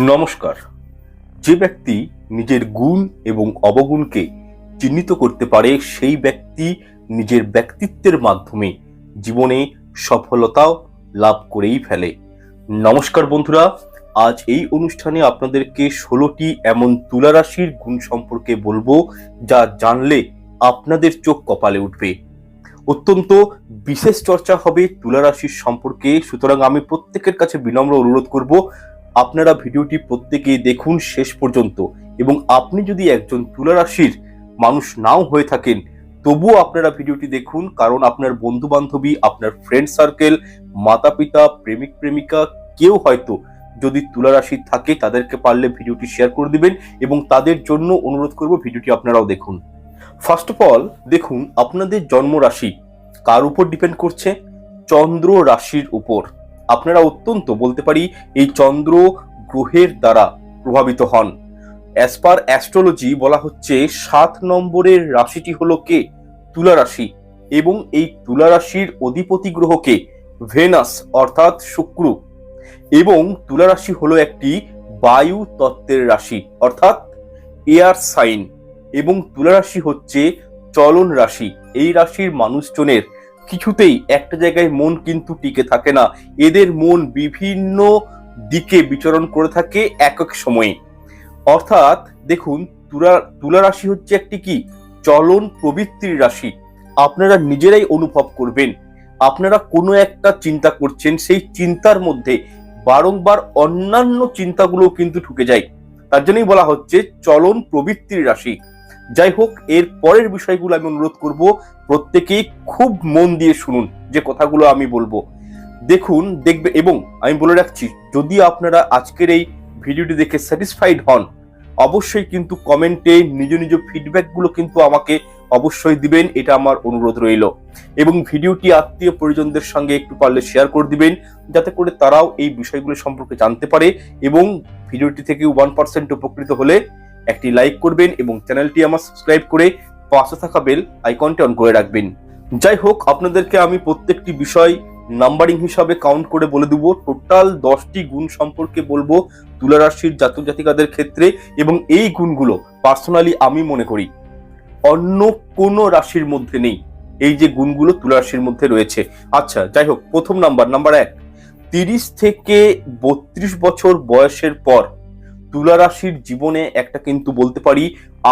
নমস্কার। যে ব্যক্তি নিজের গুণ এবং অবগুণকে চিহ্নিত করতে পারে, সেই ব্যক্তি নিজের ব্যক্তিত্বের মাধ্যমে জীবনে সফলতাও লাভ করেই ফেলে। নমস্কার বন্ধুরা, আজ এই অনুষ্ঠানে আপনাদেরকে ষোলোটি এমন তুলা রাশির গুণ সম্পর্কে বলব, যা জানলে আপনাদের চোখ কপালে উঠবে। অত্যন্ত বিশেষ চর্চা হবে তুলা রাশির সম্পর্কে, সুতরাং আমি প্রত্যেকের কাছে বিনম্র অনুরোধ করব আপনারা ভিডিওটি প্রত্যেকেই দেখুন শেষ পর্যন্ত এবং আপনি যদি একজন তুলা রাশির মানুষ নাও হয়ে থাকেন, তবুও আপনারা ভিডিওটি দেখুন কারণ আপনার বন্ধু বান্ধবী আপনার ফ্রেন্ড সার্কেল মাতা পিতা প্রেমিক, প্রেমিকা, কেউ হয়তো যদি তুলা রাশি থাকে তাদেরকে পারলে ভিডিওটি শেয়ার করে দিবেন এবং তাদের জন্য অনুরোধ করব ভিডিওটি আপনারাও দেখুন। ফার্স্ট অফ অল দেখুন, আপনাদের জন্ম রাশি কার উপর ডিপেন্ড করছে? চন্দ্র রাশির উপর। আপনারা অত্যন্ত, বলতে পারি, এই চন্দ্র গ্রহের দ্বারা প্রভাবিত হন। অ্যাজ পার অ্যাস্ট্রোলজি বলা হচ্ছে সাত নম্বরের রাশিটি হলো কে? তুলা রাশি। এবং এই তুলা রাশির অধিপতি গ্রহকে ভেনাস অর্থাৎ শুক্র। এবং তুলা রাশি হলো একটি বায়ু তত্ত্বের রাশি, অর্থাৎ এয়ার সাইন এবং তুলা রাশি হচ্ছে চলন রাশি। এই রাশির মানুষজনের কিছুতেই একটা জায়গায় মন কিন্তু টিকে থাকে না। এদের মন বিভিন্ন দিকে বিচরণ করে থাকে এক এক সময়ে। অর্থাৎ দেখুন, তুলা তুলা রাশি হচ্ছে একটি কি? চলন প্রবৃত্তির রাশি। আপনারা নিজেরাই অনুভব করবেন। আপনারা কোনো একটা চিন্তা করছেন, সেই চিন্তার মধ্যে বারংবার অন্যান্য চিন্তাগুলো কিন্তু ঢুকে যায়। তার জন্যই বলা হচ্ছে, চলন প্রবৃত্তির রাশি। যাই হোক, এর পরের বিষয়গুলো আমি অনুরোধ করব, প্রত্যেকেই খুব মন দিয়ে শুনুন যে কথাগুলো আমি বলব। দেখুন, দেখবে, এবং আমি বলে রাখছি, যদি আপনারা আজকের এই ভিডিওটি দেখে স্যাটিসফাইড হন, অবশ্যই কিন্তু কমেন্টে নিজ নিজ ফিডব্যাকগুলো কিন্তু আমাকে অবশ্যই দিবেন, এটা আমার অনুরোধ রইল। এবং ভিডিওটি আত্মীয় পরিজনদের সঙ্গে একটু পারলে শেয়ার করে দিবেন, যাতে করে তারাও এই বিষয়গুলো সম্পর্কে জানতে পারে এবং ভিডিওটি থেকে ওয়ান পার্সেন্ট উপকৃত হলে একটি লাইক করবেন এবং চ্যানেলটি আমার সাবস্ক্রাইব করে পাশে থাকা বেল আইকনটি অন করে রাখবেন। যাই হোক, আপনাদেরকে আমি প্রত্যেকটি বিষয় নাম্বারিং হিসাবে কাউন্ট করে বলে দেবো। টোটাল দশটি গুণ সম্পর্কে বলব তুলা রাশির জাতক জাতিকাদের ক্ষেত্রে এবং এই গুণগুলো পার্সোনালি আমি মনে করি। অন্য কোনো রাশির মধ্যে নেই। এই যে গুণগুলো তুলা রাশির মধ্যে রয়েছে। আচ্ছা যাই হোক, প্রথম নাম্বার নাম্বার এক। তিরিশ থেকে বত্রিশ বছর বয়সের পর তুলা রাশির জীবনে একটা কিন্তু বলতে পারি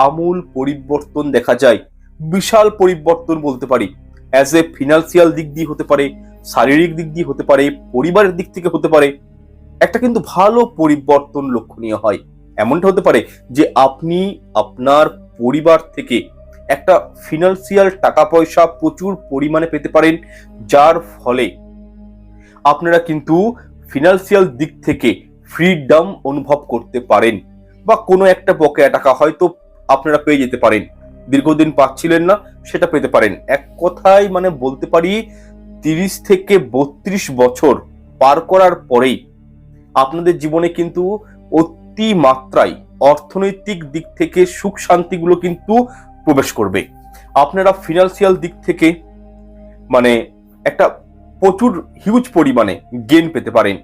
আমূল পরিবর্তন দেখা যায়। বিশাল পরিবর্তন বলতে পারি। অ্যাজ এ ফিনান্সিয়াল দিক দিয়ে হতে পারে, শারীরিক দিক দিয়ে হতে পারে, পরিবারের দিক থেকে হতে পারে, একটা কিন্তু ভালো পরিবর্তন লক্ষণীয় হয়। এমনটা হতে পারে যে আপনি আপনার পরিবার থেকে একটা ফিনান্সিয়াল টাকা পয়সা প্রচুর পরিমাণে পেতে পারেন, যার ফলে আপনারা কিন্তু ফিনান্সিয়াল দিক থেকে ফ্রিডম অনুভব করতে পারেন বা কোনো একটা বকেয়া টাকা হয়তো আপনারা পেয়ে যেতে পারেন। দীর্ঘদিন পাচ্ছিলেন না, সেটা পেতে পারেন। এক কথায় মানে বলতে পারি, তিরিশ থেকে বত্রিশ বছর পার করার পরেই আপনাদের জীবনে কিন্তু অতি মাত্রায় অর্থনৈতিক দিক থেকে সুখ শান্তিগুলো কিন্তু প্রবেশ করবে। আপনারা ফিনান্সিয়াল দিক থেকে মানে একটা প্রচুর হিউজ পরিমাণে গেন পেতে পারেন।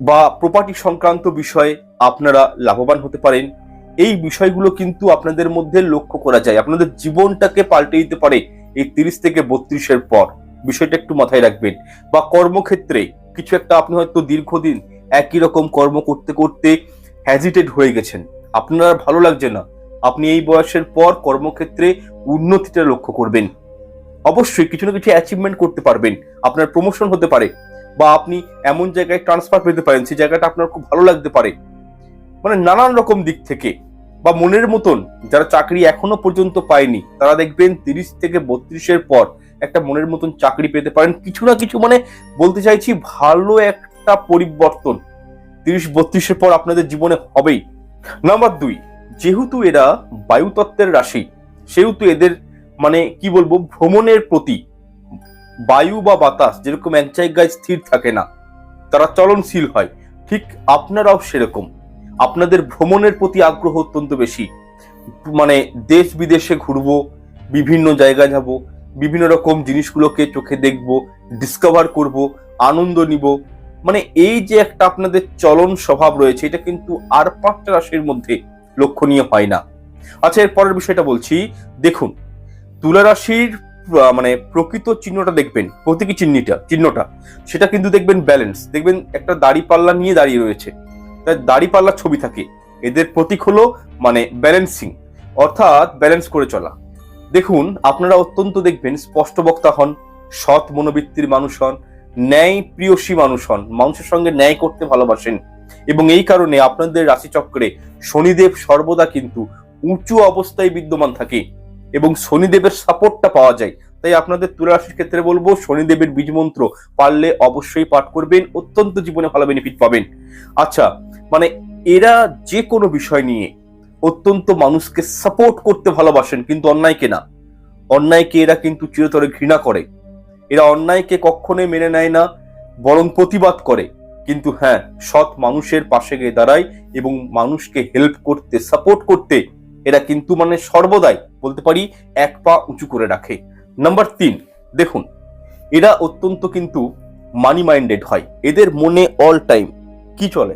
বা প্রপার্টি সংক্রান্ত বিষয়ে আপনারা লাভবান হতে পারেন। এই বিষয়গুলো কিন্তু আপনাদের মধ্যে লক্ষ্য করা যায়। আপনাদের জীবনটাকে পাল্টে দিতে পারে এই তিরিশ থেকে বত্রিশের পর। বিষয়টা একটু মাথায় রাখবেন। বা কর্মক্ষেত্রে কিছু একটা আপনি হয়তো দীর্ঘদিন একই রকম কর্ম করতে করতে হ্যাজিটেড হয়ে গেছেন। আপনার ভালো লাগছে না। আপনি এই বয়সের পর কর্মক্ষেত্রে উন্নতিটা লক্ষ্য করবেন। অবশ্যই কিছু না কিছু অ্যাচিভমেন্ট করতে পারবেন। আপনার প্রমোশন হতে পারে। বা আপনি এমন জায়গায় ট্রান্সফার পেতে পারেন, সেই জায়গাটা আপনার খুব ভালো লাগতে পারে। মানে নানান রকম দিক থেকে বা মনের মতন যারা চাকরি এখনও পর্যন্ত পায়নি, তারা দেখবেন তিরিশ থেকে বত্রিশের পর একটা মনের মতন চাকরি পেতে পারেন। কিছু না কিছু মানে বলতে চাইছি ভালো একটা পরিবর্তন তিরিশ বত্রিশের পর আপনাদের জীবনে হবেই। নাম্বার দুই, যেহেতু এরা বায়ুতত্ত্বের রাশি, সেহেতু এদের মানে কি বলব, ভ্রমণের প্রতি বায়ু বা বাতাস যেরকম এক জায়গায় স্থির থাকে না, তারা চলনশীল হয়। ঠিক আপনারাও সেরকম। আপনাদের ভ্রমণের প্রতি আগ্রহ অত্যন্ত বেশি। মানে দেশ বিদেশে ঘুরবো, বিভিন্ন জায়গায় যাব, বিভিন্ন রকম জিনিসগুলোকে চোখে দেখব ডিসকভার করব, আনন্দ নিব। মানে এই যে একটা আপনাদের চলন স্বভাব রয়েছে, এটা কিন্তু আর পাঁচটা রাশির মধ্যে লক্ষণীয় হয় না। আচ্ছা এর পরের বিষয়টা বলছি। দেখুন, তুলা রাশির মানে প্রকৃত চিহ্নটা দেখবেন, প্রতীকী চিহ্নটা চিহ্নটা। সেটা কিন্তু দেখবেন ব্যালেন্স দেখবেন একটা দাড়ি পাল্লা নিয়ে দাঁড়িয়ে রয়েছে। তাই দাড়ি পাল্লার ছবি থাকে। এদের প্রতীক হলো মানে ব্যালেন্সিং অর্থাৎ ব্যালেন্স করে চলা। দেখুন, আপনারা অত্যন্ত দেখবেন স্পষ্ট বক্তা হন, সৎ মনোবৃত্তির মানুষ হন ন্যায় প্রিয়সী মানুষ হন, মানুষের সঙ্গে ন্যায় করতে ভালোবাসেন। এবং এই কারণে আপনাদের রাশিচক্রে শনিদেব সর্বদা কিন্তু উঁচু অবস্থায় বিদ্যমান থাকে। এবং শনিদেবের সাপোর্টটা পাওয়া যায়। তাই আপনাদের তুলা রাশির ক্ষেত্রে বলব, শনিদেবের বীজ মন্ত্র পারলে অবশ্যই পাঠ করবেন, অত্যন্ত জীবনে ভালো বেনিফিট পাবেন। আচ্ছা মানে এরা যে কোনো বিষয় নিয়ে অত্যন্ত মানুষকে সাপোর্ট করতে ভালোবাসেন, কিন্তু অন্যায়কে না। অন্যায়কে এরা কিন্তু চিরতরে ঘৃণা করে। এরা অন্যায়কে কখনোই মেনে নেয় না, বরং প্রতিবাদ করে। কিন্তু হ্যাঁ সৎ মানুষের পাশে গিয়ে দাঁড়ায় এবং মানুষকে হেল্প করতে সাপোর্ট করতে এরা কিন্তু মানে সর্বদাই বলতে পারি, এক পা উঁচু করে রাখে। নাম্বার তিন, দেখুন, এরা অত্যন্ত কিন্তু মানি মাইন্ডেড হয়। এদের মনে অল টাইম কি চলে?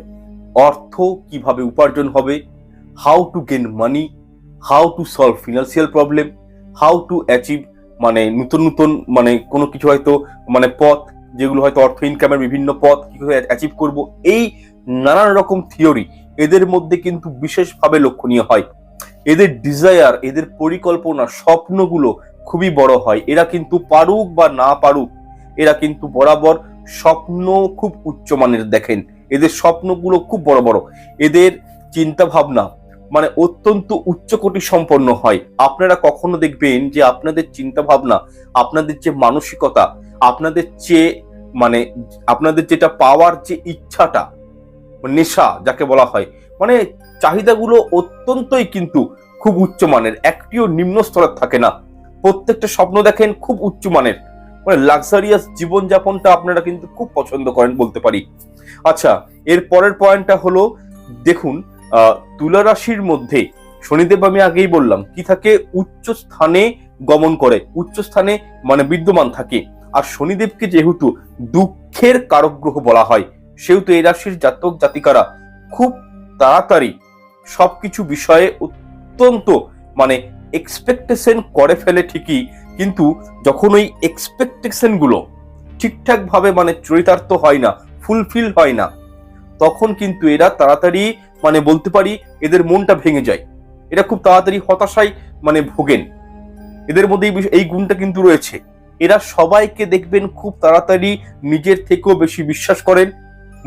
অর্থ কীভাবে উপার্জন হবে? How to gain money how to solve financial problem how to achieve মানে নতুন নতুন মানে কোনো কিছু হয়তো মানে পথ, যেগুলো হয়তো অর্থ ইনকামের বিভিন্ন পথ কীভাবে অ্যাচিভ করব, এই নানান রকম থিওরি এদের মধ্যে কিন্তু বিশেষভাবে লক্ষণীয় হয়। এদের ডিজায়ার এদের পরিকল্পনা, স্বপ্নগুলো খুবই বড় হয়। এরা কিন্তু পারুক বা না পারুক, এরা কিন্তু বরাবর স্বপ্ন খুব উচ্চমানের দেখেন। এদের স্বপ্নগুলো খুব বড় বড়। এদের চিন্তা ভাবনা মানে অত্যন্ত উচ্চকোটি সম্পন্ন হয়। আপনারা কখনো দেখবেন যে আপনাদের চিন্তা ভাবনা আপনাদের যে মানসিকতা, আপনাদের যে মানে আপনাদের যেটা পাওয়ার যে ইচ্ছাটা, নেশা যাকে বলা হয় মানে চাহিদাগুলো অত্যন্তই কিন্তু খুব উচ্চমানের একটিও নিম্ন স্তরের থাকে না। প্রত্যেকটা স্বপ্ন দেখেন খুব উচ্চমানের মানে লাক্সারিয়াস জীবনযাপনটা আপনারা কিন্তু খুব পছন্দ করেন বলতে পারি। আচ্ছা এর পরের পয়েন্টটা হলো, দেখুন তুলা রাশির মধ্যে, শনিদেব আমি আগেই বললাম, কি থাকে? উচ্চ স্থানে গমন করে। উচ্চ স্থানে মানে বিদ্যমান থাকে। আর শনিদেবকে যেহেতু দুঃখের কারক গ্রহ বলা হয়, সেহেতু এই রাশির জাতক জাতিকারা খুব তাড়াতাড়ি সবকিছু বিষয়ে অত্যন্ত মানে এক্সপেকটেশন করে ফেলে ঠিকই, কিন্তু যখন ওই এক্সপেকটেশনগুলো ঠিকঠাক ভাবে মানে চরিতার্থ হয় না ফুলফিল হয় না, তখন কিন্তু এরা তাড়াতাড়ি মানে বলতে পারি এদের মনটা ভেঙে যায়। এরা খুব তাড়াতাড়ি হতাশায় মানে ভোগেন। এদের মধ্যে এই গুণটা কিন্তু রয়েছে। এরা সবাইকে দেখবেন খুব তাড়াতাড়ি নিজের থেকেও বেশি বিশ্বাস করেন,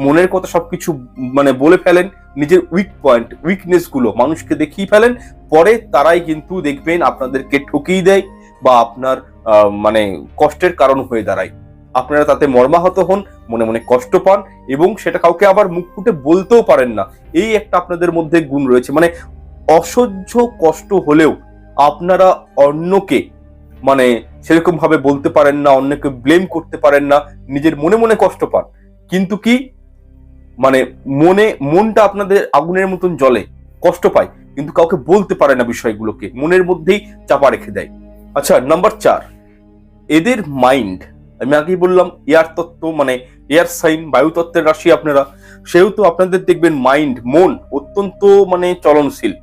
মনের কথা সবকিছু মানে বলে ফেলেন নিজের উইক পয়েন্ট উইকনেসগুলো মানুষকে দেখিয়ে ফেলেন। পরে তারাই কিন্তু দেখবেন আপনাদেরকে ঠকিয়ে দেয় বা আপনার মানে কষ্টের কারণ হয়ে দাঁড়ায়। আপনারা তাতে মর্মাহত হন, মনে মনে কষ্ট পান এবং সেটা কাউকে আবার মুখ ফুটে বলতেও পারেন না। এই একটা আপনাদের মধ্যে গুণ রয়েছে। মানে অসহ্য কষ্ট হলেও আপনারা অন্যকে মানে সেরকম ভাবে বলতে পারেন না, অন্যকে ব্লেম করতে পারেন না, নিজের মনে মনে কষ্ট পান। কিন্তু কি? মানে মনে, মনটা আপনাদের আগুনের মতন জ্বলে, কষ্ট পায়, কিন্তু কাউকে বলতে পারে না বিষয়গুলোকে, মনের মধ্যেই চাপা রেখে দেয়। আচ্ছা নাম্বার চার, এদের মাইন্ড আমি আগেই বললাম এয়ার তত্ত্ব মানে এয়ার সাইন বায়ুতত্ত্বের রাশি আপনারা, সেহেতু আপনাদের দেখবেন মাইন্ড মন অত্যন্ত মানে চলনশীল।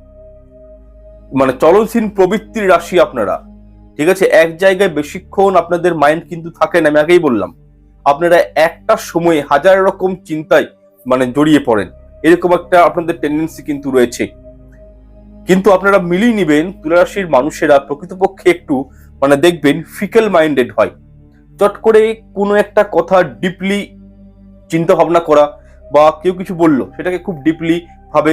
মানে চলনশীল প্রবৃত্তির রাশি আপনারা। ঠিক আছে, এক জায়গায় বেশিক্ষণ আপনাদের মাইন্ড কিন্তু থাকে না, আমি আগেই বললাম। আপনারা একটা সময়ে হাজার রকম চিন্তায় মানে জড়িয়ে পড়েন। এরকম একটা আপনাদের টেন্ডেন্সি কিন্তু রয়েছে। কিন্তু আপনারা মিলিয়ে নিবেন, তুলারাশির মানুষেরা প্রকৃতপক্ষে একটু মানে দেখবেন ফিকেল মাইন্ডেড হয়। চট করে কোনো একটা কথা ডিপলি চিন্তা ভাবনা করা বা কেউ কিছু বলল, সেটাকে খুব ডিপলি ভাবে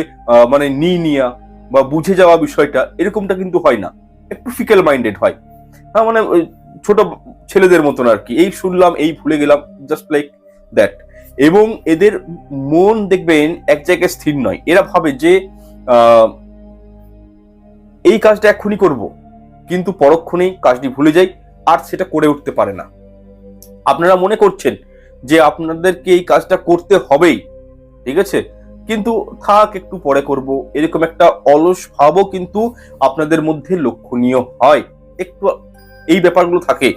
মানে নিয়ে নিয়া বা বুঝে যাওয়া বিষয়টা এরকমটা কিন্তু হয় না। একটু ফিকেল মাইন্ডেড হয়। হ্যাঁ মানে ছোট ছেলেদের মতন আর কি। এই শুনলাম, এই ভুলে গেলাম জাস্ট লাইক দ্যাট এবং এদের মন দেখবেন এক জায়গায় স্থির নয়। এরা ভাবে যে এই কাজটা এক্ষুনি করব, কিন্তু পরক্ষণেই কাজটি ভুলে যায় আর সেটা করে উঠতে পারে না। আপনারা মনে করছেন যে আপনাদেরকে এই কাজটা করতে হবেই, ঠিক আছে? কিন্তু থাক, একটু পরে করব। এরকম একটা অলস ভাবও কিন্তু আপনাদের মধ্যে লক্ষণীয় হয়। একটু এই ব্যাপারগুলো থাকে।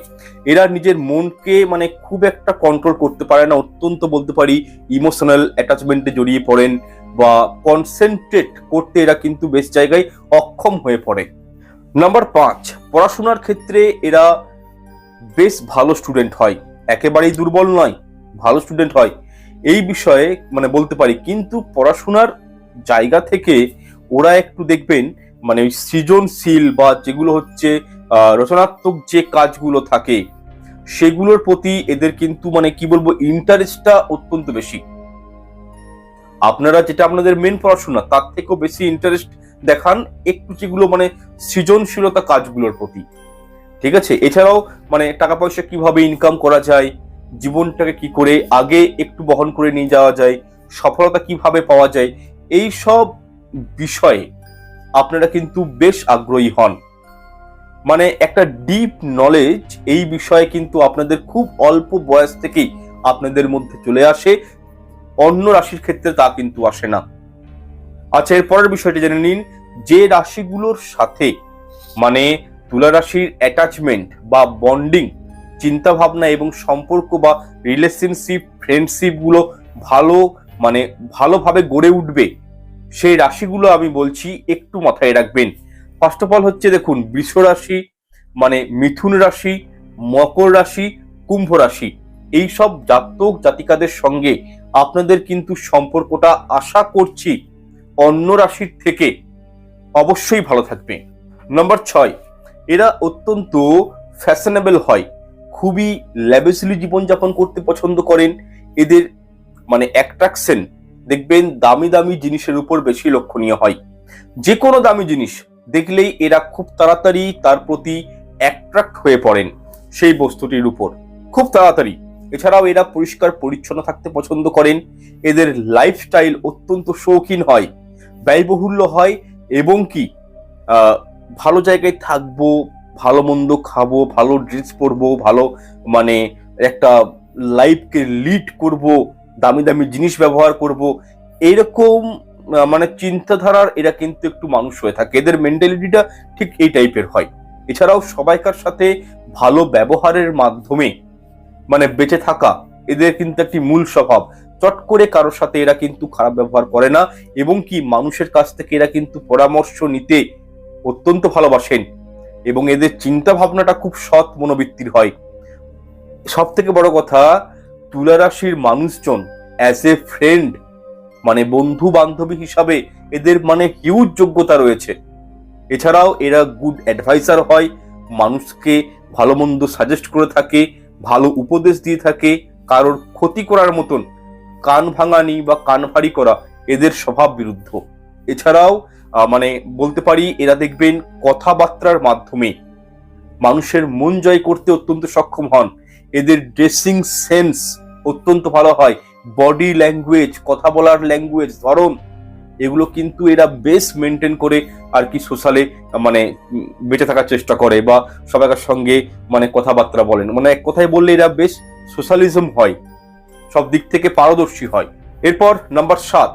এরা নিজের মনকে মানে খুব একটা কন্ট্রোল করতে পারে না, অত্যন্ত বলতে পারি ইমোশনাল অ্যাটাচমেন্টে জড়িয়ে পড়েন বা কনসেন্ট্রেট করতে এরা কিন্তু বেশ জায়গায় অক্ষম হয়ে পড়ে। নাম্বার পাঁচ, পড়াশোনার ক্ষেত্রে এরা বেশ ভালো স্টুডেন্ট হয়। একেবারেই দুর্বল নয়, ভালো স্টুডেন্ট হয়। এই বিষয়ে মানে বলতে পারি, কিন্তু পড়াশোনার জায়গা থেকে ওরা একটু দেখবেন মানে সৃজনশীল বা যেগুলো হচ্ছে রচনাত্মক যে কাজগুলো থাকে, সেগুলোর প্রতি এদের কিন্তু মানে কি বলব ইন্টারেস্টটা অত্যন্ত বেশি। আপনারা যেটা আপনাদের মেন পড়াশোনা, তার থেকেও বেশি ইন্টারেস্ট দেখান একটু যেগুলো মানে সৃজনশীলতা কাজগুলোর প্রতি। ঠিক আছে? এছাড়াও মানে টাকা পয়সা কীভাবে ইনকাম করা যায়, জীবনটাকে কি করে আগে একটু বহন করে নিয়ে যাওয়া যায়, সফলতা কীভাবে পাওয়া যায় এই সব বিষয়ে আপনারা কিন্তু বেশ আগ্রহী হন। মানে একটা ডিপ নলেজ এই বিষয়ে কিন্তু আপনাদের খুব অল্প বয়স থেকেই আপনাদের মধ্যে চলে আসে। অন্য রাশির ক্ষেত্রে তা কিন্তু আসে না। আচ্ছা এর পরের বিষয়টি জেনে নিন। যে রাশিগুলোর সাথে মানে তুলা রাশির অ্যাটাচমেন্ট বা বন্ডিং চিন্তা ভাবনা এবং সম্পর্ক বা রিলেশনশিপ ফ্রেন্ডশিপগুলো ভালো মানে ভালোভাবে গড়ে উঠবে, সেই রাশিগুলো আমি বলছি একটু মাথায় রাখবেন। ফার্স্ট অফ অল হচ্ছে দেখুন, বৃষ রাশি মানে মিথুন রাশি, মকর রাশি, কুম্ভ রাশি। এই সব জাতক জাতিকাদের সঙ্গে আপনাদের কিন্তু সম্পর্কটা আশা করছি অন্য রাশির থেকে অবশ্যই ভালো থাকবে। নাম্বার ছয়, এরা অত্যন্ত ফ্যাশনেবল হয়। খুবই ল্যাবেসলি জীবনযাপন করতে পছন্দ করেন। এদের মানে অ্যাট্রাকশন দেখবেন দামি দামি জিনিসের উপর বেশি লক্ষণীয় হয়। যে কোনো দামি জিনিস দেখলেই এরা খুব তাড়াতাড়ি তার প্রতি অ্যাট্রাক্ট হয়ে পড়েন সেই বস্তুটির উপর। খুব তাড়াতাড়ি। এছাড়াও এরা পরিষ্কার পরিচ্ছন্ন থাকতে পছন্দ করেন। এদের লাইফস্টাইল অত্যন্ত শৌখিন হয়, ব্যয়বহুল্য হয় এবং কি ভালো জায়গায় থাকব, ভালো মন্দ খাব, ভালো ড্রেস পরবো, ভালো মানে একটা লাইফকে লিড করব, দামি দামি জিনিস ব্যবহার করব এরকম মানে চিন্তাধারার এরা কিন্তু একটু মানুষ হয়ে থাকে। এদের মেন্টালিটিটা ঠিক এই টাইপের হয়। এছাড়াও সবাইকার সাথে ভালো ব্যবহারের মাধ্যমে মানে বেঁচে থাকা, এদের কিন্তু একটি মূল স্বভাব। চট করে কারোর সাথে এরা কিন্তু খারাপ ব্যবহার করে না এবং কি মানুষের কাছ থেকে এরা কিন্তু পরামর্শ নিতে অত্যন্ত ভালোবাসেন এবং এদের চিন্তা ভাবনাটা খুব সৎ মনোবৃত্তির হয়। সব থেকে বড় কথা তুলা রাশির মানুষজন অ্যাজ এ ফ্রেন্ড মানে বন্ধু বান্ধবী হিসাবে এদের মানে হিউজ যোগ্যতা রয়েছে। এছাড়াও এরা গুড অ্যাডভাইসার হয়, মানুষকে ভালো মন্দ সাজেস্ট করে থাকে, ভালো উপদেশ দিয়ে থাকে, কারোর ক্ষতি করার মতন কান ভাঙানি বা কান ভারী করা এদের স্বভাব বিরুদ্ধ। এছাড়াও মানে বলতে পারি এরা দেখবেন কথাবার্তার মাধ্যমে মানুষের মন জয় করতে অত্যন্ত সক্ষম হন। এদের ড্রেসিং সেন্স অত্যন্ত ভালো হয়। বডি ল্যাঙ্গুয়েজ কথা বলার ল্যাঙ্গুয়েজ ধরন, এগুলো কিন্তু এরা বেশ মেনটেন করে আর কি সোশ্যালে মানে বেঁচে থাকার চেষ্টা করে বা সবাইকার সঙ্গে মানে কথাবার্তা বলেন। মানে এক কথায় বললে এরা বেশ সোশ্যালিজম হয়, সব দিক থেকে পারদর্শী হয়। এরপর নাম্বার সাত,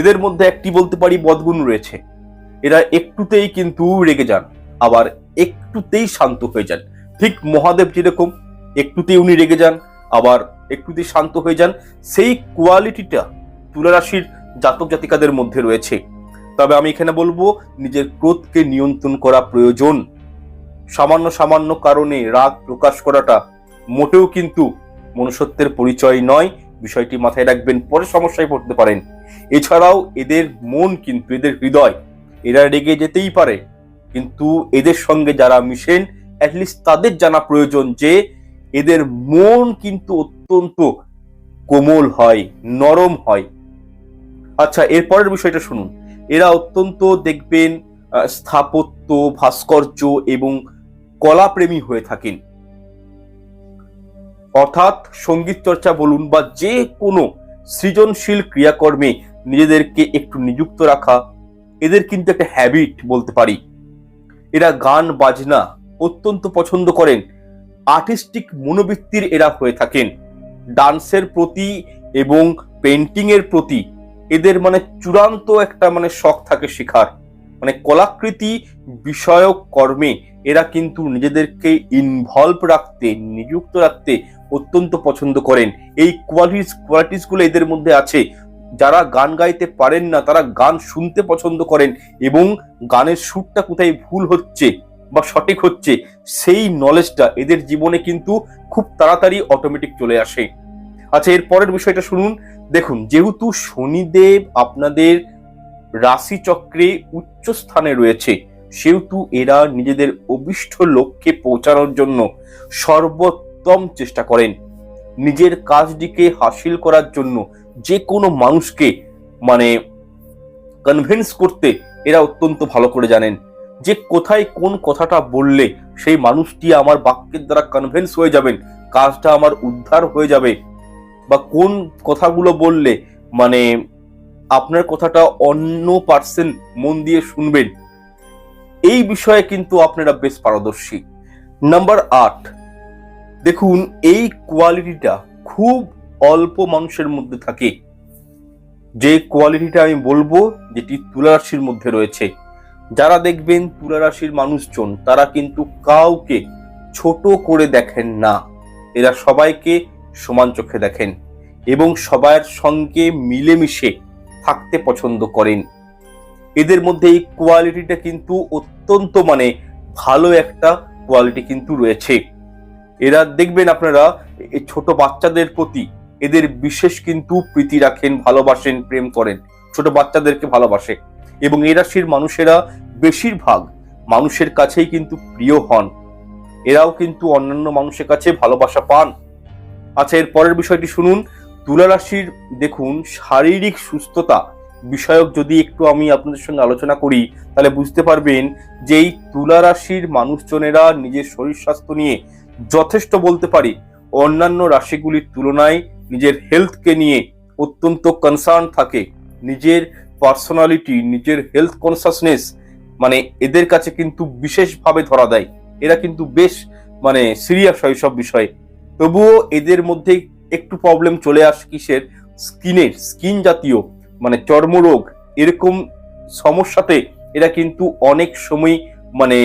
এদের মধ্যে একটি বলতে পারি বদগুণ রয়েছে। এরা একটুতেই কিন্তু রেগে যান, আবার একটুতেই শান্ত হয়ে যান। ঠিক মহাদেব যেরকম, একটুতেই উনি রেগে যান আবার একটু যদি শান্ত হয়ে যান, সেই কোয়ালিটিটা তুলা রাশির জাতক জাতিকাদের মধ্যে রয়েছে। তবে আমি এখানে বলব, নিজের ক্রোধকে নিয়ন্ত্রণ করা প্রয়োজন। সামান্য সামান্য কারণে রাগ প্রকাশ করাটা মোটেও কিন্তু মনুষ্যত্বের পরিচয় নয়। বিষয়টি মাথায় রাখবেন, পরে সমস্যায় পড়তে পারেন। এছাড়াও এদের মন কিন্তু, এদের হৃদয়, এরা রেগে যেতেই পারে। কিন্তু এদের সঙ্গে যারা মিশেন অ্যাটলিস্ট তাদের জানা প্রয়োজন যে এদের মন কিন্তু অত্যন্ত কোমল হয়, নরম হয়। আচ্ছা এরপরের বিষয়টা শুনুন। এরা অত্যন্ত দেখবেন স্থাপত্য, ভাস্কর্য এবং কলাপ্রেমী হয়ে থাকেন। অর্থাৎ সংগীত চর্চা বলুন বা যে কোনো সৃজনশীল ক্রিয়াকর্মে নিজেদেরকে একটু নিযুক্ত রাখা, এদের কিন্তু একটা হ্যাবিট বলতে পারি। এরা গান, বাজনা অত্যন্ত পছন্দ করেন। আর্টিস্টিক মনোবৃত্তির এরা হয়ে থাকেন। ডান্সের প্রতি এবং পেন্টিং এর প্রতি এদের মানে চূড়ান্ত একটা মানে শখ থাকে শেখার। মানে কলাকৃতি বিষয়ক কর্মে এরা কিন্তু নিজেদেরকে ইনভলভ রাখতে, নিযুক্ত রাখতে অত্যন্ত পছন্দ করেন। এই কোয়ালিটিস কোয়ালিটিসগুলো এদের মধ্যে আছে। যারা গান গাইতে পারেন না, তারা গান শুনতে পছন্দ করেন এবং গানের সুরটা কোথায় ভুল হচ্ছে বা সঠিক হচ্ছে, সেই নলেজটা এদের জীবনে কিন্তু খুব তাড়াতাড়ি অটোমেটিক চলে আসে। আচ্ছা এর পরের বিষয়টা শুনুন। দেখুন, যেহেতু শনিদেব আপনাদের রাশি চক্রে উচ্চ স্থানে রয়েছে, সেহেতু এরা নিজেদের অভিষ্ট লক্ষ্যে পৌঁছানোর জন্য সর্বোত্তম চেষ্টা করেন। নিজের কাজটিকে হাসিল করার জন্য যে কোনো মানুষকে মানে কনভিন্স করতে এরা অত্যন্ত ভালো করে জানেন। যে কোথায় কোন কথাটা বললে সেই মানুষটি আমার বাক্যের দ্বারা কনভেন্স হয়ে যাবেন, কাজটা আমার উদ্ধার হয়ে যাবে। বা কোন কথাগুলো বললে মানে আপনার কথাটা অন্য পার্সন মন দিয়ে শুনবেন। এই বিষয়ে কিন্তু আপনারা বেশ পারদর্শী। নাম্বার আট, দেখুন, এই কোয়ালিটিটা খুব অল্প মানুষের মধ্যে থাকে। যে কোয়ালিটিটা আমি বলব, যেটি তুলা রাশির মধ্যে রয়েছে। যারা দেখবেন তুলা রাশির মানুষজন, তারা কিন্তু কাউকে ছোট করে দেখেন না। এরা সবাইকে সমান চোখে দেখেন এবং সবার সঙ্গে মিলেমিশে থাকতে পছন্দ করেন। এদের মধ্যে এই কোয়ালিটিটা কিন্তু অত্যন্ত মানে ভালো একটা কোয়ালিটি কিন্তু রয়েছে। এরা দেখবেন আপনারা ছোট বাচ্চাদের প্রতি এদের বিশেষ কিন্তু প্রীতি রাখেন, ভালোবাসেন, প্রেম করেন। ছোট বাচ্চাদেরকে ভালোবাসে। এবং এই রাশির মানুষেরা বেশিরভাগ মানুষের কাছেই কিন্তু প্রিয় হন। এরাও কিন্তু অন্যান্য মানুষের কাছে ভালোবাসা পান। আচ্ছা এর পরের বিষয়টি শুনুন। তুলা রাশির দেখুন, শারীরিক সুস্থতা বিষয়ক যদি একটু আমি আপনাদের সঙ্গে আলোচনা করি, তাহলে বুঝতে পারবেন যে এই তুলা রাশির মানুষজনেরা নিজের শরীর স্বাস্থ্য নিয়ে যথেষ্ট বলতে পারি। অন্যান্য রাশিগুলির তুলনায় নিজের হেলথকে নিয়ে অত্যন্ত কনসার্ন থাকে। নিজের পার্সোনালিটি নিজের হেলথ কনসাসনেস মানে এদের কাছে কিন্তু বিশেষভাবে ধরা দেয়। এরা কিন্তু বেশ মানে সিরিয়াস হয় সব বিষয়ে। তবুও এদের মধ্যে একটু প্রবলেম চলে আসে কিসের? স্কিনের, স্কিন জাতীয় মানে চর্মরোগ, এরকম সমস্যাতে এরা কিন্তু অনেক সময় মানে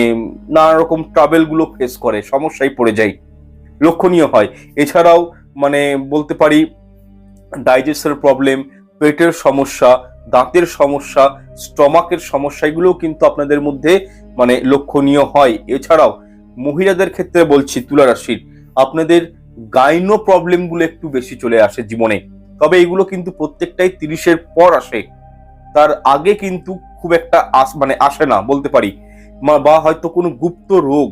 নানা রকম ট্রাভেলগুলো ফেস করে, সমস্যায় পড়ে যায়। লক্ষণীয় হয়। এছাড়াও মানে বলতে পারি ডাইজেস্টের প্রবলেম পেটের সমস্যা দাঁতের সমস্যা, স্টমাকের সমস্যা, এগুলোও কিন্তু আপনাদের মধ্যে মানে লক্ষণীয় হয়। এছাড়াও মহিলাদের ক্ষেত্রে বলছি তুলা রাশির, আপনাদের গাইনো প্রবলেমগুলো একটু বেশি চলে আসে জীবনে। তবে এগুলো কিন্তু প্রত্যেকটাই তিরিশের পর আসে। তার আগে কিন্তু খুব একটা আস মানে আসে না, বলতে পারি। বা হয়তো কোনো গুপ্ত রোগ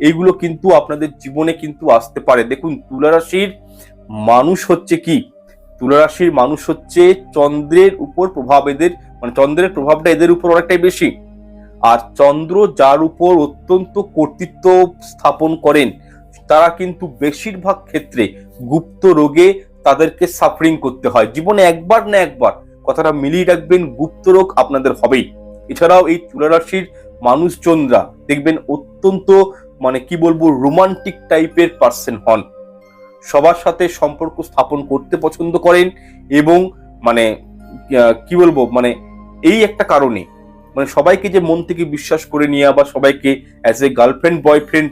এইগুলো কিন্তু আপনাদের জীবনে কিন্তু আসতে পারে। দেখুন, তুলা রাশির মানুষ হচ্ছে কি? তুলা রাশির মানুষ হচ্ছে চন্দ্রের উপর প্রভাব এদের মানে চন্দ্রের প্রভাবটা এদের উপর অনেকটাই বেশি। আর চন্দ্র যার উপর অত্যন্ত কর্তৃত্ব স্থাপন করেন, তারা কিন্তু বেশিরভাগ ক্ষেত্রে গুপ্ত রোগে তাদেরকে সাফারিং করতে হয়। জীবনে একবার না একবার কথাটা মিলিয়ে রাখবেন, গুপ্ত রোগ আপনাদের হবেই। এছাড়াও এই তুলা রাশির মানুষজনরা দেখবেন অত্যন্ত মানে কি বলব রোমান্টিক টাইপের পার্সন হন। সবার সাথে সম্পর্ক স্থাপন করতে পছন্দ করেন এবং মানে কি বলব মানে এই একটা কারণে মানে সবাইকে যে মন থেকে বিশ্বাস করে নেওয়া বা সবাইকে অ্যাজ এ গার্লফ্রেন্ড বয়ফ্রেন্ড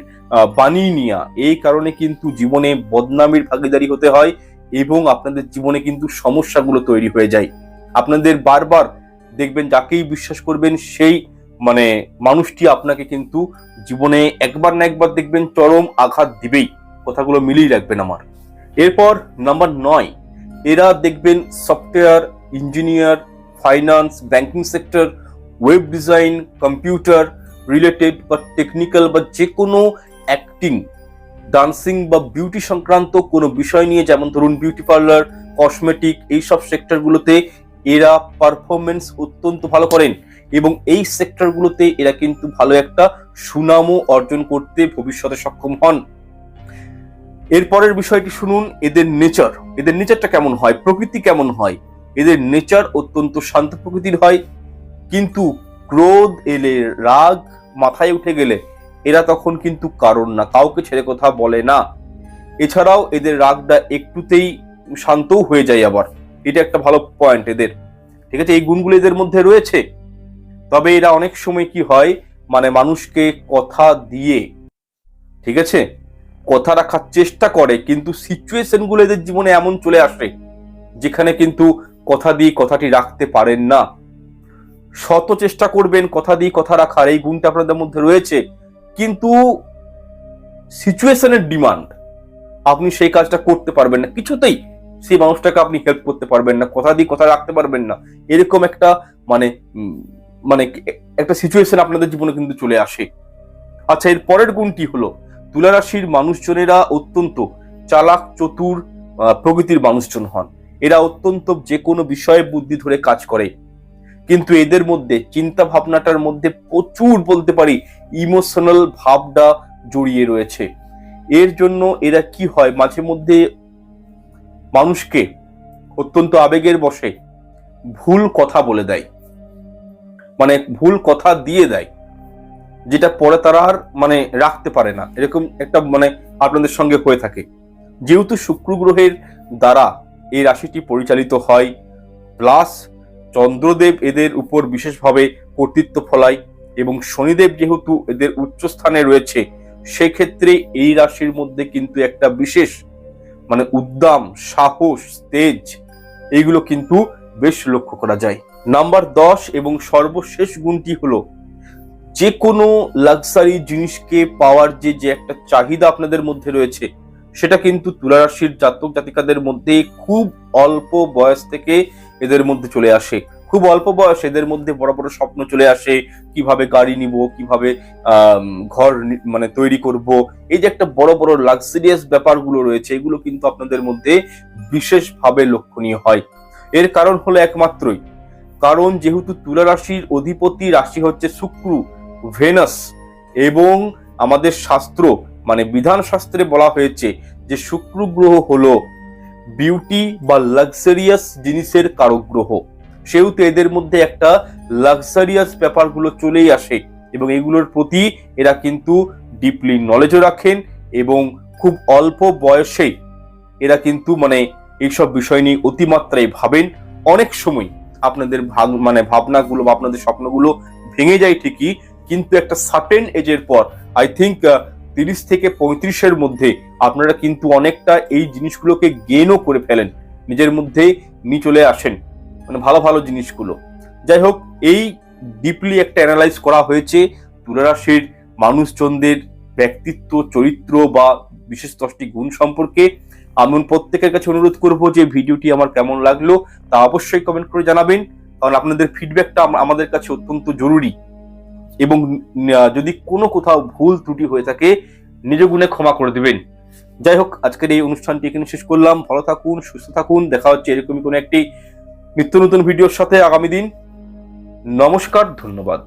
বানিয়ে নেওয়া এই কারণে কিন্তু জীবনে বদনামির ভাগিদারি হতে হয় এবং আপনাদের জীবনে কিন্তু সমস্যাগুলো তৈরি হয়ে যায়। আপনাদের বারবার দেখবেন, যাকেই বিশ্বাস করবেন, সেই মানে মানুষটি আপনাকে কিন্তু জীবনে একবার না একবার দেখবেন চরম আঘাত দিবেই। কথাগুলো মিলিয়ে রাখবেন আমার। এরপর নাম্বার নয়, এরা দেখবেন software engineer finance banking sector web design computer related বা টেকনিক্যাল বা যে কোনো অ্যাক্টিং ডান্সিং বা বিউটি সংক্রান্ত কোনো বিষয় নিয়ে, যেমন ধরুন বিউটি পার্লার কসমেটিক এইসব সেক্টরগুলোতে এরা পারফরমেন্স অত্যন্ত ভালো করেন এবং এই সেক্টরগুলোতে এরা কিন্তু ভালো একটা সুনামও অর্জন করতে ভবিষ্যতে সক্ষম হন। এরপরের বিষয়টি শুনুন, এদের নেচার। এদের নেচারটা কেমন হয়? প্রকৃতি কেমন হয়? এদের নেচার অত্যন্ত শান্ত প্রকৃতির হয়। কিন্তু ক্রোধ এলে রাগ মাথায় উঠে গেলে এরা তখন কিন্তু কারণ না, কাউকে ছেড়ে কথা বলে না। এছাড়াও এদের রাগটা একটুতেই শান্তও হয়ে যায় আবার। এটা একটা ভালো পয়েন্ট এদের। ঠিক আছে? এই গুণগুলো এদের মধ্যে রয়েছে। তবে এরা অনেক সময় কি হয়? মানে মানুষকে কথা দিয়ে, ঠিক আছে? কথা রাখার চেষ্টা করে, কিন্তু সিচুয়েশনগুলো এদের জীবনে এমন চলে আসে, যেখানে কিন্তু কথা দিয়ে কথাটি রাখতে পারেন না। শত চেষ্টা করবেন কথা দিয়ে কথা রাখার, এই গুণটা আপনাদের মধ্যে রয়েছে, কিন্তু সিচুয়েশনের ডিমান্ড আপনি সেই কাজটা করতে পারবেন না। কিছুতেই সেই মানুষটাকে আপনি হেল্প করতে পারবেন না, কথা দিয়ে কথা রাখতে পারবেন না। এরকম একটা মানে মানে একটা সিচুয়েশন আপনাদের জীবনে কিন্তু চলে আসে। আচ্ছা এর পরের গুণটি হলো তুলা রাশির মানুষজনেরা অত্যন্ত চালাক, চতুর প্রকৃতির মানুষজন হন। এরা অত্যন্ত যে কোনো বিষয়ে বুদ্ধি ধরে কাজ করে। কিন্তু এদের মধ্যে চিন্তা ভাবনাটার মধ্যে প্রচুর বলতে পারি ইমোশনাল ভাবটা জড়িয়ে রয়েছে। এর জন্য এরা কি হয়, মাঝে মধ্যে মানুষকে অত্যন্ত আবেগের বসে ভুল কথা বলে দেয়। মানে ভুল কথা দিয়ে দেয়। যেটা পরে তারা আর মানে রাখতে পারে না। এরকম একটা মানে আপনাদের সঙ্গে হয়ে থাকে। যেহেতু শুক্র গ্রহের দ্বারা এই রাশিটি পরিচালিত হয়, প্লাস চন্দ্রদেব এদের উপর বিশেষভাবে কর্তৃত্ব ফলায় এবং শনিদেব যেহেতু এদের উচ্চ স্থানে রয়েছে, সেক্ষেত্রে এই রাশির মধ্যে কিন্তু একটা বিশেষ মানে উদ্দাম, সাহস, তেজ এইগুলো কিন্তু বেশ লক্ষ্য করা যায়। নাম্বার দশ এবং সর্বশেষ গুণটি হলো যে কোনো লাক্সারি জিনিসকে পাওয়ার যে যে একটা চাহিদা আপনাদের মধ্যে রয়েছে, সেটা কিন্তু তুলা রাশির জাতক জাতিকাদের মধ্যে খুব অল্প বয়স থেকে এদের মধ্যে চলে আসে। খুব অল্প বয়স এদের মধ্যে বড় বড় স্বপ্ন চলে আসে, কীভাবে গাড়ি নিব, কীভাবে ঘর মানে তৈরি করব। এই যে একটা বড় বড় লাক্সারিয়াস ব্যাপারগুলো রয়েছে, এগুলো কিন্তু আপনাদের মধ্যে বিশেষভাবে লক্ষণীয় হয়। এর কারণ হলো একমাত্রই। কারণ যেহেতু তুলা রাশির অধিপতি রাশি হচ্ছে শুক্র ভেনাস এবং আমাদের শাস্ত্র মানে বিধান শাস্ত্রে বলা হয়েছে যে শুক্র গ্রহ হলো বিউটি বা লাক্সারিয়াস জিনিসের কারক গ্রহ। সেহেতু এদের মধ্যে একটা লাক্সারিয়াস ব্যাপারগুলো চলেই আসে এবং এগুলোর প্রতি এরা কিন্তু ডিপলি নলেজও রাখেন এবং খুব অল্প বয়সে এরা কিন্তু মানে এইসব বিষয় নিয়ে অতিমাত্রায় ভাবেন। অনেক সময় আপনাদের ভাগ মানে ভাবনাগুলো বা আপনাদের স্বপ্নগুলো ভেঙে যায় ঠিকই কিন্তু একটা সার্টেন এজের পর আই থিঙ্ক তিরিশ থেকে পঁয়ত্রিশের মধ্যে আপনারা কিন্তু অনেকটা এই জিনিসগুলোকে গেনও করে ফেলেন। নিজের মধ্যে নিয়ে চলে আসেন। মানে ভালো ভালো জিনিসগুলো। যাই হোক, এই ডিপলি একটা অ্যানালাইজ করা হয়েছে তুলারাশির মানুষজনদের ব্যক্তিত্ব, চরিত্র বা বিশেষ দশটি গুণ সম্পর্কে। আমি প্রত্যেকের কাছে অনুরোধ করব যে ভিডিওটি আমার কেমন লাগল তা অবশ্যই কমেন্ট করে জানাবেন। কারণ আপনাদের ফিডব্যাকটা আমাদের কাছে অত্যন্ত জরুরি। এবং যদি কোনো কোথাও ভুল ত্রুটি হয়ে থাকে, নিজ গুণে ক্ষমা করে দেবেন। যাই হোক, আজকের এই অনুষ্ঠানটি এখানে শেষ করলাম। ভালো থাকুন, সুস্থ থাকুন। দেখা হচ্ছে এরকমই কোনো একটি নিত্য নতুন ভিডিওর সাথে আগামী দিন। নমস্কার, ধন্যবাদ।